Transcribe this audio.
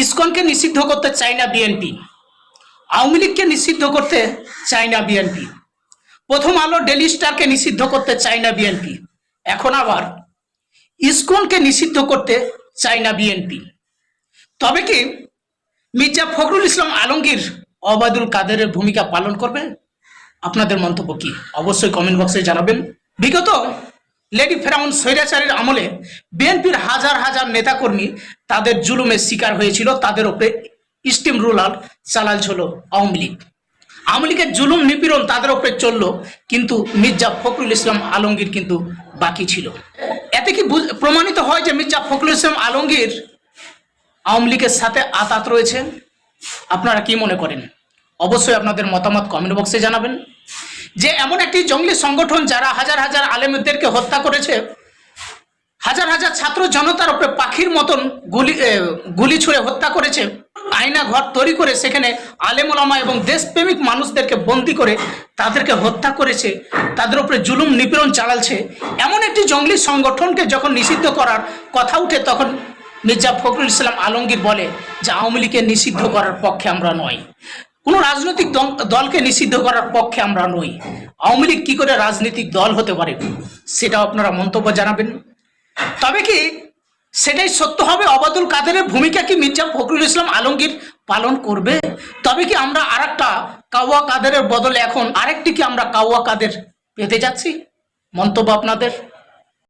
ইসকনকে নিষিদ্ধ করতে চায় না বিএনপি। আওয়ামী লীগকে নিষিদ্ধ করতে চায় না বিএনপি। প্রথম আলো ডেলি স্টারকে নিষিদ্ধ করতে চায় না বিএনপি। এখন আবার ইসকনকে নিষিদ্ধ করতে চায় না বিএনপি। তবে কি মির্জা ফখরুল ইসলাম আলমগীর অবায়দুল কাদেরের ভূমিকা পালন করবে? আপনাদের মন্তব্য কি? অবশ্যই কমেন্ট বক্সে জানাবেন। বিগত লেডি ফেরাউন স্বৈরাচারের আমলে বিএনপির হাজার হাজার নেতাকর্মী তাদের জুলুমের শিকার হয়েছিল, তাদের ওপরে স্টিম রুলার চালাল ছিল আওয়ামী লীগ। আওয়ামী লীগের জুলুম নিপীড়ন তাদের ওপরে চলল, কিন্তু মির্জা ফখরুল ইসলাম আলমগীর কিন্তু বাকি ছিল। এতে কি প্রমাণিত হয় যে মির্জা ফখরুল ইসলাম আলমগীর আওয়ামী লীগের সাথে আতাত রয়েছে আপনারা কি মনে করেন? অবশ্যই আপনাদের মতামত কমেন্ট বক্সে জানাবেন। যে এমন একটি জঙ্গলি সংগঠন যারা হাজার হাজার আলেমদেরকে হত্যা করেছে, হাজার হাজার ছাত্র জনতার উপরে পাখির মতন গুলি গুলি ছুঁড়ে হত্যা করেছে, আয়না ঘর তৈরি করে সেখানে আলেমুলামা এবং দেশপ্রেমিক মানুষদেরকে বন্দি করে তাদেরকে হত্যা করেছে, তাদের উপরে জুলুম নিপীড়ন চালাচ্ছে। এমন একটি জঙ্গলি সংগঠনকে যখন নিষিদ্ধ করার কথা উঠে, তখন মির্জা ফখরুল ইসলাম আলমগীর বলে যে, আওয়ামী লীগকে নিষিদ্ধ করার পক্ষে আমরা নয় কোনো রাজনৈতিক দল- দলকে নিষিদ্ধ করার পক্ষে আমরা নই। আওয়ামী লীগ কি করে রাজনৈতিক দল হতে পারে, সেটাও আপনারা মন্তব্য জানাবেন। তবে কি সেটাই সত্য হবে? অবাদুল কাদেরের ভূমিকা কি মির্জা ফখরুল ইসলাম আলমগীর পালন করবে? তবে কি আমরা আরেকটা কাওয়া কাদেরের বদলে এখন আরেকটি কি আমরা কাওয়া কাদের পেতে যাচ্ছি? মন্তব্য আপনাদের।